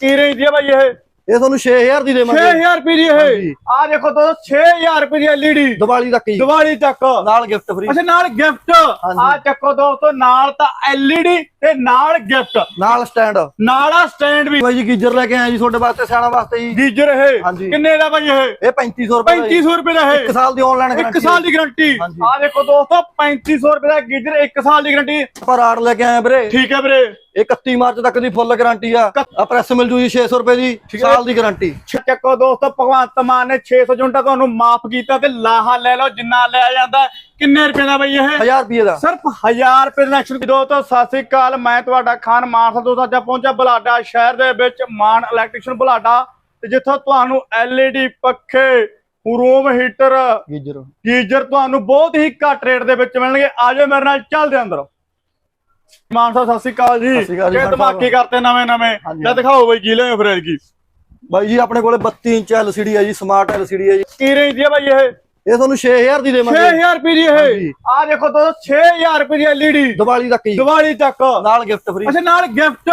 ਕੀ range ਦੀ ਹੈ ਬਾਈ ਇਹ? ਇਹ ਤੁਹਾਨੂੰ 6000 ਦੀ ਦੇਵਾਂਗੇ। 6000 ਰੁਪਏ ਦੀ ਹਾਂਜੀ। ਇਹ ਆ ਦੇਖੋ ਦੋਸਤੋ 6000 ਰੁਪਏ ਦੀ ਐਲਈਡੀ ਦੀਵਾਲੀ ਤੱਕ ਹੀ। ਦੀਵਾਲੀ ਤੱਕ। ਨਾਲ ਗਿਫਟ ਫ੍ਰੀ ਅੱਛਾ ਨਾਲ ਗਿਫਟ ਹਾਂਜੀ। ਆ ਚੱਕੋ ਦੋਸਤੋ ਨਾਲ ਤਾਂ ਐਲਈਡੀ ਤੇ ਨਾਲ ਗਿਫਟ ਨਾਲ ਸਟੈਂਡ ਨਾਲ ਆ ਸਟੈਂਡ ਵੀ। ਬਾਈ ਜੀ ਗੀਜ਼ਰ ਲੈ ਕੇ ਆਏ ਜੀ ਤੁਹਾਡੇ ਵਾਸਤੇ ਸਿਆਣਾ ਵਾਸਤੇ ਜੀ। ਗੀਜਰ ਇਹ। ਹਾਂਜੀ। ਕਿੰਨੇ ਦਾ ਬਾਈ ਇਹ? ਇਹ 3500 ਰੁਪਏ ਦਾ ਜੀ। 3500 ਰੁਪਏ ਦਾ ਇੱਕ ਇਹ ਸਾਲ ਦੀ ਆਨਲਾਈਨ ਇੱਕ ਸਾਲ ਦੀ ਗਾਰੰਟੀ ਹਾਂਜੀ। ਆ ਦੇਖੋ ਦੋਸਤੋ 3500 ਰੁਪਏ ਦਾ ਗੀਜਰ ਇੱਕ ਸਾਲ ਦੀ ਗਾਰੰਟੀ ਪਰ ਆੜ ਲੈ ਕੇ ਆਏ ਵੀਰੇ। ਠੀਕ ਹੈ ਵੀਰੇ। ਇਹ 31 ਮਾਰਚ ਤੱਕ ਦੀ ਫੁੱਲ ਗਾਰੰਟੀ ਆ। ਆ ਪ੍ਰੈਸ ਮਿਲ ਜੂ ਜੀ 600 ਰੁਪਏ ਦੀ। ਸਾਲ ਦੀ ਗਾਰੰਟੀ ਚੱਕੋ ਦੋਸਤੋ ਭਗਵੰਤ ਮਾਨ ਨੇ 600 ਯੂਨਿਟਾਂ ਤੁਹਾਨੂੰ ਮਾਫ ਕੀਤਾ ਤੇ ਲਾਹਾ ਲੈ ਲਓ ਜਿੰਨਾ ਲਿਆ ਜਾਂਦਾ। ਕਿੰਨੇ ਰੁਪਏ ਦਾ ਬਈ ਇਹ? 1000 ਰੁਪਏ ਦਾ। ਸਿਰਫ 1000 ਰੁਪਏ ਦਾ ਨੈਕਸਟ ਦੋ ਤੋਂ ਸਤਿ ਸ੍ਰੀ ਅਕਾਲ ਮੈਂ ਤੁਹਾਡਾ ਖਾਨ ਮਾਨਸਾ ਤੋਂ ਅੱਜ ਪਹੁੰਚਿਆ ਬਲਾਡਾ ਸ਼ਹਿਰ ਦੇ ਵਿੱਚ ਮਾਨ ਇਲੈਕਟ੍ਰੀਸ਼ੀਅਨ ਬਲਾਡਾ। ਤੇ ਜਿੱਥੋਂ ਤੁਹਾਨੂੰ LED ਪੱਖੇ ਰੂਮ ਹੀਟਰ ਗੀਜ਼ਰ। ਗੀਜ਼ਰ ਤੁਹਾਨੂੰ ਬਹੁਤ ਹੀ ਘੱਟ ਰੇਟ ਦੇ ਵਿੱਚ ਮਿਲਣਗੇ। ਆਜੋ ਮੇਰੇ ਨਾਲ ਚੱਲਦੇ ਅੰਦਰ। ਮਾਨਸਾ ਸਤਿ ਸ੍ਰੀ ਅਕਾਲ ਜੀ। ਸਤਿ ਸ਼੍ਰੀ ਅਕਾਲ ਜੀ, ਕੀ ਮਾਨ ਧਮਾਕੇ ਸਾਹਿਬ। ਕਰਤੇ ਨਵੇਂ ਨਵੇਂ? ਜਾਂ ਦਿਖਾਓ ਬਈ ਕੀ ਲਿਓ ਫਿਰ ਕੀ ਬਾਈ ਜੀ ਆਪਣੇ ਕੋਲੇ 32 ਇੰਚ LCD ਹੈ ਜੀ ਸਮਾਰਟ LCD ਹੈ ਜੀ। ਕੀ ਰੇਂਜ ਦੀ ਹੈ ਬਾਈ ਇਹ? ਇਹ ਤੁਹਾਨੂੰ 6000 ਦੀ ਦੇਵਾਂਗੇ। 6000 ਰੁਪਏ ਦੀ। ਇਹ? ਆ ਦੇਖੋ ਦੋਸਤੋ 6000 ਰੁਪਏ ਦੀ ਐਲਈਡੀ ਦੀਵਾਲੀ ਤੱਕ ਹੀ ਦੀਵਾਲੀ ਤੱਕ। ਨਾਲ ਗਿਫਟ ਫ੍ਰੀ ਅੱਛਾ ਨਾਲ ਗਿਫਟ।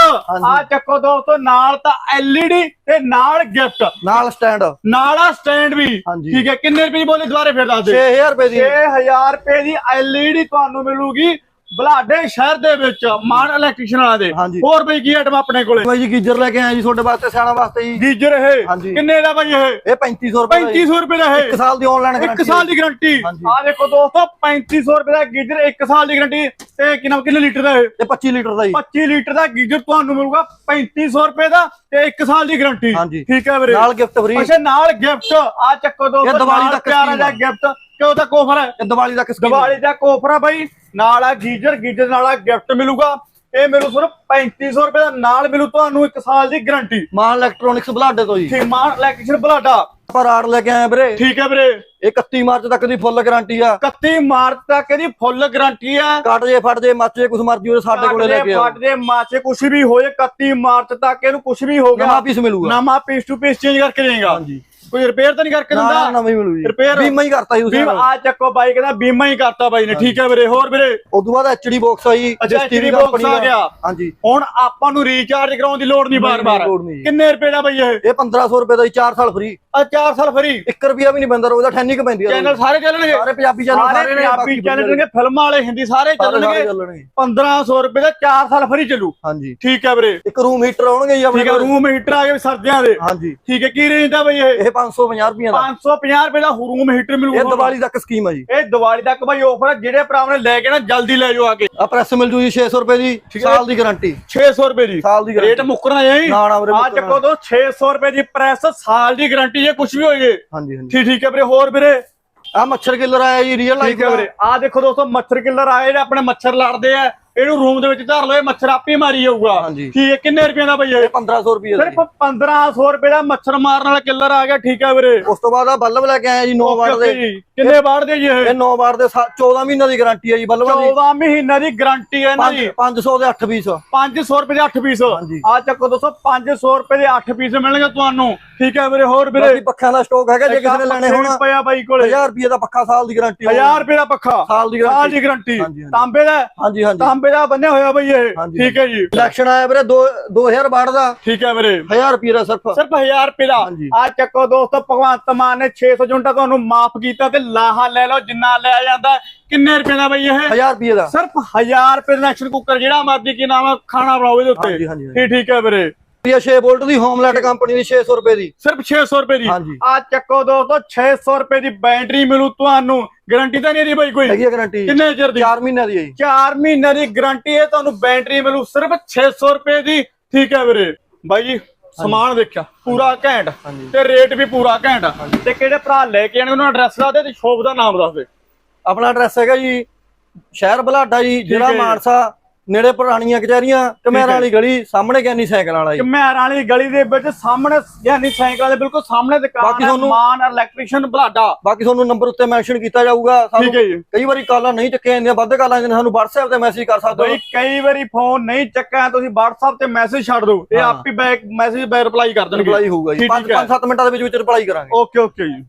ਆ ਚੱਕੋ ਦੋਸਤੋ ਨਾਲ ਤਾਂ ਐਲਈਡੀ ਤੇ ਨਾਲ ਗਿਫਟ ਨਾਲ ਸਟੈਂਡ ਨਾਲ ਆ ਸਟੈਂਡ ਵੀ। ਠੀਕ ਹੈ ਕਿੰਨੇ ਰੁਪਏ ਦੀ ਬੋਲੇ ਦੁਬਾਰੇ ਫੇਰ ਦੱਸ ਦੇ। 6000 ਰੁਪਏ ਦੀ। 6000 ਰੁਪਏ ਦੀ ਐਲਈਡੀ ਤੁਹਾਨੂੰ ਮਿਲੂਗੀ। ਬਲਾਡੇ ਸ਼ਹਿਰ ਦੇ ਵਿੱਚ ਮਾਨ ਇਲੈਕਟ੍ਰੀਸ਼ੀਅਨ ਵਾਲਾ ਦੇ। ਹਾਂਜੀ। ਹੋਰ ਬਈ ਕੀ ਆਈਟਮ ਆਪਣੇ ਕੋਲੇ? ਬਾਈ ਜੀ ਗੀਜ਼ਰ ਲੈ ਕੇ ਆਏ ਜੀ ਤੁਹਾਡੇ ਵਾਸਤੇ ਸਿਆਣਾ ਵਾਸਤੇ ਜੀ। ਗੀਜਰ ਇਹ? ਹਾਂਜੀ। ਕਿੰਨੇ ਦਾ ਬਾਈ ਇਹ? ਇਹ 3500 ਰੁਪਏ ਦਾ ਜੀ। 3500 ਰੁਪਏ ਦਾ ਇਹ? ਇੱਕ ਸਾਲ ਦੀ ਆਨਲਾਈਨ ਇੱਕ ਸਾਲ ਦੀ ਗਾਰੰਟੀ ਹਾਂਜੀ। ਆ ਦੇਖੋ ਦੋਸਤੋ 3500 ਰੁਪਏ ਦਾ ਗੀਜ਼ਰ ਇੱਕ ਸਾਲ ਦੀ ਗਾਰੰਟੀ ਤੇ ਕਿੰਨਾ ਕਿੰਨੇ ਲੀਟਰ ਦਾ ਇਹ? ਇਹ 25 ਲੀਟਰ ਦਾ ਜੀ। 25 ਲੀਟਰ ਦਾ ਗੀਜ਼ਰ ਤੁਹਾਨੂੰ ਮਿਲੂਗਾ 3500 ਰੁਪਏ ਦਾ ਤੇ ਇੱਕ ਸਾਲ ਦੀ ਗਾਰੰਟੀ ਹਾਂਜੀ। ਠੀਕ ਹੈ ਵੀਰੇ? ਨਾਲ ਗਿਫਟ ਫ੍ਰੀ ਅੱਛਾ ਨਾਲ ਗਿਫਟ ਆ ਚੱਕੋ ਦੋਸਤੋ ਇਹ ਦੀਵਾਲੀ ਨਾਲ ਤੱਕ ਪਿਆਰਾ scheme ਜਿਹਾ ਆ। ਗਿਫਟ ਕਿਉਂ ਤਾਂ ਕੋਫਰ ਹੈ? ਇਹ ਦੀਵਾਲੀ ਤੱਕ scheme ਦੀਵਾਲੀ ਦਾ ਕੋਫਰ ਆ ਬਾਈ। ਨਾਲ ਆ ਗੀਜ਼ਰ ਗੀਜ਼ਰ ਨਾਲ ਆ ਗਿਫਟ ਮਿਲੂਗਾ। ਇਹ ਮਿਲੂ ਸਿਰਫ 3500 ਰੁਪਏ ਦਾ ਨਾਲ ਮਿਲੂ ਤੁਹਾਨੂੰ ਇੱਕ ਸਾਲ ਦੀ ਗਾਰੰਟੀ ਮਾਨ ਇਲੈਕਟ੍ਰੋਨਿਕਸ ਬਲਾਡੇ ਤੋਂ ਜੀ। ਠੀਕ ਮਾਨ ਇਲੈਕਟ੍ਰੀਸ਼ੀਅਨ ਬਲਾਡਾ। ਪਰ ਆੜ ਲੈ ਕੇ ਆਏ ਵੀਰੇ। ਠੀਕ ਹੈ ਵੀਰੇ। ਇਹ 31 ਮਾਰਚ ਤੱਕ ਦੀ ਫੁੱਲ ਗਾਰੰਟੀ ਆ। 31 ਮਾਰਚ ਤੱਕ ਇਹਦੀ ਫੁੱਲ ਗਾਰੰਟੀ ਹੈ ਕੱਟ ਜੇ ਫਟ ਜੇ ਮੱਚ ਜੇ ਕੁਛ ਮਰਜ਼ੀ ਹੋਵੇ ਸਾਡੇ ਕੋਲੇ ਲੈ ਕੇ ਆਓ। ਫਟ ਦੇ ਮਾਚੇ ਕੁਝ ਵੀ ਹੋਏ 31 ਮਾਰਚ ਤੱਕ ਇਹਨੂੰ ਕੁਝ ਵੀ ਹੋ ਗਿਆ। ਨਵਾਂ ਪੀਸ ਮਿਲੂਗਾ। ਨਵਾਂ ਪੀਸ ਟੂ ਪੀਸ ਚੇਂਜ ਕਰਕੇ ਦੇਗਾ ਹਾਂਜੀ। ਕੋਈ ਰਿਪੇਅਰ ਤਾਂ ਨਹੀਂ ਕਰਕੇ ਨਾ ਨਾ ਦਿੰਦਾ। ਨਵੀਂ ਮਿਲੂ ਜੀ Repair- ਬੀਮਾ ਹੀ ਕਰਤਾ ਜੀ ਤੁਸੀਂ ਵੀ ਆ ਚੱਕੋ ਬਾਈ ਕਹਿੰਦਾ ਬੀਮਾ ਹੀ ਕਰਤਾ ਬਾਈ ਨੇ। ਠੀਕ ਹੈ ਵੀਰੇ ਹੋਰ ਵੀਰੇ? ਉਸ ਤੋਂ ਬਾਅਦ ਐਚਡੀ ਬਾਕਸ ਆ ਜੀ ਅੱਛਾ, HD box ਆ। ਗਿਆ। ਹਾਂਜੀ। ਹੁਣ ਆਪਾਂ ਨੂੰ ਰੀਚਾਰਜ ਕਰਾਉਣ ਦੀ ਲੋੜ ਨਹੀਂ ਨਹੀਂ, ਬਾਰ-ਬਾਰ। ਲੋੜ ਨਹੀਂ ਜੀ। ਕਿੰਨੇ ਰੁਪਏ ਦਾ ਬਈ ਇਹ? ਇਹ 1500 ਰੁਪਏ ਦਾ ਜੀ 4 ਸਾਲ ਫ੍ਰੀ ਆ 4 ਸਾਲ ਫਰੀ 1 ਰੁਪਿਆ ਵੀ ਨਹੀਂ ਬੰਦਾ ਰੋਜ਼ ਦਾ ਠੈਨੀ ਕ ਪੈਂਦੀ ਆ ਚੈਨਲ ਸਾਰੇ ਚੱਲਣਗੇ। ਸਾਰੇ ਪੰਜਾਬੀ ਚੈਨਲ ਸਾਰੇ ਸਾਰੇ ਨੇ ਪੰਜਾਬੀ ਬਾਕੀ ਚੈਨਲ ਚੱਲਣਗੇ ਫਿਲਮਾਂ ਵਾਲੇ ਹਿੰਦੀ ਸਾਰੇ ਸਾਰੇ ਸਾਰੇ ਚੱਲਣਗੇ। ਚੱਲਣਗੇ 1500 ਰੁਪਏ ਦਾ 4 ਸਾਲ ਫਰੀ ਚੱਲੂ। ਹਾਂਜੀ। ਠੀਕ ਹੈ ਵੀਰੇ। ਇੱਕ ਰੂਮ ਹੀਟਰ ਆਉਣਗੇ ਜੀ ਆਪਣੇ ਠੀਕ ਹੈ ਕੋਲ। ਰੂਮ ਹੀਟਰ ਆ ਗਏ ਸਰਦੀਆਂ ਦੇ। ਹਾਂਜੀ। ਠੀਕ ਹੈ ਕੀ ਰੇਂਜ ਦਾ ਬਈ ਇਹ? ਇਹ 550 ਰੁਪਏ ਦਾ। 550 ਰੁਪਏ ਦਾ ਰੂਮ ਹੀਟਰ ਮਿਲੂਗਾ ਇਹ ਦੀਵਾਲੀ ਤੱਕ ਸਕੀਮ ਆ ਜੀ। ਇਹ ਦੀਵਾਲੀ ਤੱਕ ਬਾਈ ਆਫਰ ਹੈ ਜਿਹੜੇ ਭਰਾ ਨੇ ਲੈ ਕੇ ਨਾ ਜਲਦੀ ਲੈ ਜਾਓ ਆ ਕੇ। ਆ ਪ੍ਰੈਸ ਮਿਲ ਜੂ ਜੀ 600 ਰੁਪਏ ਦੀ ਹੈ। ਸਾਲ ਦੀ ਗਾਰੰਟੀ। 600 ਰੁਪਏ ਦੀ। ਸਾਲ ਦੀ ਰੇਟ ਮੁੱਕਰਨਾ ਜਾਈ ਨਾ, ਨਾ ਵੀਰੇ, ਆ ਚੱਕੋ ਦੋ 600 ਰੁਪਏ ਦੀ ਪ੍ਰੈਸ ਸਾਲ ਦੀ ਗਾਰੰਟੀ ਜੇ ਕੁਝ ਵੀ ਹੋਏ ਹਾਂਜੀ ਹਾਂਜੀ। ਠੀਕ ਠੀਕ ਹੈ ਵੀਰੇ ਹੋਰ ਵੀਰੇ? ਆ ਮੱਛਰ ਕਿਲਰ ਆਇਆ ਜੀ ਰੀਅਲ ਲਾਈਫ ਹੈ ਵੀਰੇ। ਆ ਦੇਖੋ ਦੋਸਤੋ ਮੱਛਰ ਕਿੱਲਰ ਆਏ ਜਿਹੜੇ ਆਪਣੇ ਮੱਛਰ ਲੜਦੇ ਆ। ਇਹਨੂੰ ਰੂਮ ਦੇ ਵਿੱਚ ਧਰ ਲਓ ਇਹ ਮੱਛਰ ਆਪੇ ਹੀ ਮਾਰੀ ਜਾਊਗਾ। ਹਾਂਜੀ। ਠੀਕ ਹੈ ਕਿੰਨੇ ਰੁਪਏ ਦਾ ਬਈ ਇਹ? 1500 ਰੁਪਏ ਦਾ ਸਿਰਫ 1500 ਰੁਪਏ ਦਾ ਮੱਛਰ ਮਾਰਨ ਵਾਲਾ ਕਿੱਲਰ ਆ ਗਿਆ ਠੀਕ ਹੈ ਵੀਰੇ। ਉਸ ਤੋਂ ਬਾਅਦ ਆ ਬੱਲਬ ਲੈ ਕੇ ਆਏ ਜੀ 9 ਵਾਟ ਦੇ। ਕਿੰਨੇ ਵਾਟ ਦੇ ਜੀ ਇਹ? ਇਹ 9 ਵਾਟ ਦੇ ਸਾ- 14 ਮਹੀਨਿਆਂ ਦੀ ਗਾਰੰਟੀ ਹੈ ਜੀ ਬੱਲਬਾਂ ਦੀ। 14 ਮਹੀਨਿਆਂ ਦੀ ਗਾਰੰਟੀ ਹੈ ਇਹਨਾਂ ਦੀ। 500 ਦੇ 8 ਪੀਸ 500 ਰੁਪਏ ਦੇ 8 ਪੀਸ। ਆ ਚੱਕੋ ਦੋਸਤੋ 500 ਰੁਪਏ ਦੇ 8 ਪੀਸ ਮਿਲਣਗੇ ਤੁਹਾਨੂੰ। ਠੀਕ ਹੈ ਵੀਰੇ ਹੋਰ ਵੀਰੇ? ਬਾਕੀ ਪੱਖਿਆਂ ਦਾ ਸਟਾਕ ਹੈਗਾ ਜੇ ਕਿਸੇ ਨੇ ਲੈਣੇ ਹੋਣ ਪਿਆ ਬਾਈ ਕੋਲੇ। 1000 ਰੁਪਏ ਦਾ ਪੱਖਾ ਸਾਲ ਦੀ ਗਾਰੰਟੀ 1000 ਰੁਪਏ ਦਾ ਪੱਖਾ? ਸਾਲ ਦੀ ਸਾਲ ਗਾਰੰਟੀ ਦੀ ਗਾਰੰਟੀ। ਤਾਂਬੇ ਦਾ? ਹਾਂਜੀ ਹਾਂਜੀ। ਤਾਂਬੇ ਦਾ ਬੰਨਿਆ ਹੋਇਆ ਬਈ ਇਹ। ਠੀਕ ਹੈ ਜੀ। ਇਲੈਕਸ਼ਨ ਆਇਆ ਵੀਰੇ 2 2000 ਵਾਟ ਦਾ। ਠੀਕ ਹੈ ਵੀਰੇ। 1000 ਰੁਪਏ ਦਾ ਸਿਰਫ। ਸਿਰਫ 1000 ਰੁਪਏ ਦਾ। ਆ ਚੱਕੋ ਦੋਸਤੋ ਭਗਵੰਤ ਮਾਨ ਨੇ 600 ਯੂਨਿਟਾਂ ਤੁਹਾਨੂੰ ਮਾਫ ਕੀਤਾ ਤੇ ਲਾਹਾ ਲੈ ਲਓ ਜਿੰਨਾ ਲਿਆ ਜਾਂਦਾ ਕਿੰਨੇ ਰੁਪਏ ਦਾ ਬਈ ਇਹ? 1000 ਰੁਪਏ ਦਾ। ਸਿਰਫ 1000 ਰੁਪਏ ਦਾ ਇੰਡਕਸ਼ਨ ਕੁੱਕਰ ਜਿਹੜਾ ਮਰਜ਼ੀ ਕੀ ਨਾਮ ਖਾਣਾ ਬਣਾਓ ਇਹਦੇ ਉੱਤੇ। ਹਾਂਜੀ। ਠੀਕ ਠੀਕ ਹੈ ਵੀਰੇ। ਇਹ 6 ਵੋਲਟ ਦੀ ਹੋਮਲੈਟ ਕੰਪਨੀ ਦੀ 600 ਰੁਪਏ ਦੀ। ਸਿਰਫ 600 ਰੁਪਏ ਦੀ। ਆ ਚੱਕੋ ਦੋਸਤੋ 600 ਰੁਪਏ ਦੀ ਬੈਟਰੀ ਮਿਲੂ ਤੁਹਾਨੂੰ। ਗਾਰੰਟੀ ਤਾਂ ਨਹੀਂ ਇਹਦੀ ਬਈ ਕੋਈ। ਹੈਗੀ ਗਾਰੰਟੀ ਕਿੰਨੇ ਚਿਰ ਦੀ? 4 ਮਹੀਨਿਆਂ ਦੀ ਹੈ ਜੀ। 4 ਮਹੀਨਿਆਂ ਦੀ ਗਾਰੰਟੀ ਹੈ ਤੁਹਾਨੂੰ ਬੈਟਰੀ ਮਿਲੂ ਸਿਰਫ 600 ਰੁਪਏ ਦੀ। ਠੀਕ ਹੈ ਵੀਰੇ। ਬਾਈ ਜੀ ਸਮਾਨ ਦੇਖਿਆ ਪੂਰਾ ਘੈਂਟ। ਤੇ ਰੇਟ ਵੀ ਪੂਰਾ ਘੈਂਟ। ਤੇ ਕਿਹੜੇ ਭਰਾ ਲੈ ਕੇ ਆਣੇ ਉਹਨਾਂ ਦਾ ਐਡਰੈਸ ਦੱਸ ਦੇ ਤੇ ਸ਼ੋਪ ਦਾ ਨਾਮ ਦੱਸ ਦੇ। ਆਪਣਾ ਐਡਰੈਸ ਹੈਗਾ ਜੀ ਸ਼ਹਿਰ ਬਲਾਡਾ ਜੀ ਜ਼ਿਲ੍ਹਾ। ਮਾਨਸਾ। ਨੇੜੇ ਪੁਰਾਣੀਆਂ ਕਚਹਿਰੀਆਂ ਕਮੇਰਾਂ ਵਾਲੀ ਗਲੀ ਸਾਹਮਣੇ ਗਿਆਨੀ ਸਾਈਕਲ ਵਾਲਾ ਜੀ। ਘਮਿਆਰ ਵਾਲੀ ਗਲੀ ਦੇ ਵਿੱਚ ਸਾਹਮਣੇ ਯਾਨੀ ਸਾਈਕਲ ਦੇ ਬਿਲਕੁਲ ਸਾਹਮਣੇ ਦੁਕਾਨ ਹੈ ਮਾਨ ਇਲੈਕਟ੍ਰੀਸ਼ੀਅਨ ਬਲਾਡਾ। ਬਾਕੀ ਤੁਹਾਨੂੰ ਨੰਬਰ ਉੱਤੇ ਮੈਂਸ਼ਨ ਕੀਤਾ ਜਾਊਗਾ ਠੀਕ ਹੈ ਜੀ। ਕਈ ਵਾਰੀ ਕਾਲਾਂ ਨਹੀਂ ਚੱਕੀਆਂ ਜਾਂਦੀਆਂ ਵੱਧ ਕਾਲਾਂ ਜਾਂਦੀਆਂ ਸਾਨੂੰ WhatsApp ਤੇ ਮੈਸੇਜ ਕਰ ਸਕਦੇ ਬਈ ਹੋ ਕਈ ਵਾਰੀ ਫੋਨ ਨਹੀਂ ਚੱਕਿਆ ਤੁਸੀਂ WhatsApp ਤੇ ਮੈਸੇਜ ਛੱਡ ਦਿਓ। ਇਹ। ਆਪ ਹੀ ਬੈਕ ਮੈਸੇਜ ਬੈਕ ਰਿਪਲਾਈ ਕਰ ਦੇਣਗੇ। ਰਿਪਲਾਈ ਹੋਊਗਾ ਜੀ। ਠੀਕ 5 ਹੈ। 7 ਮਿੰਟਾਂ ਦੇ ਵਿੱਚ ਵਿੱਚ ਰਿਪਲਾਈ ਕਰਾਂਗੇ। ਓਕੇ ਓਕੇ ਜੀ।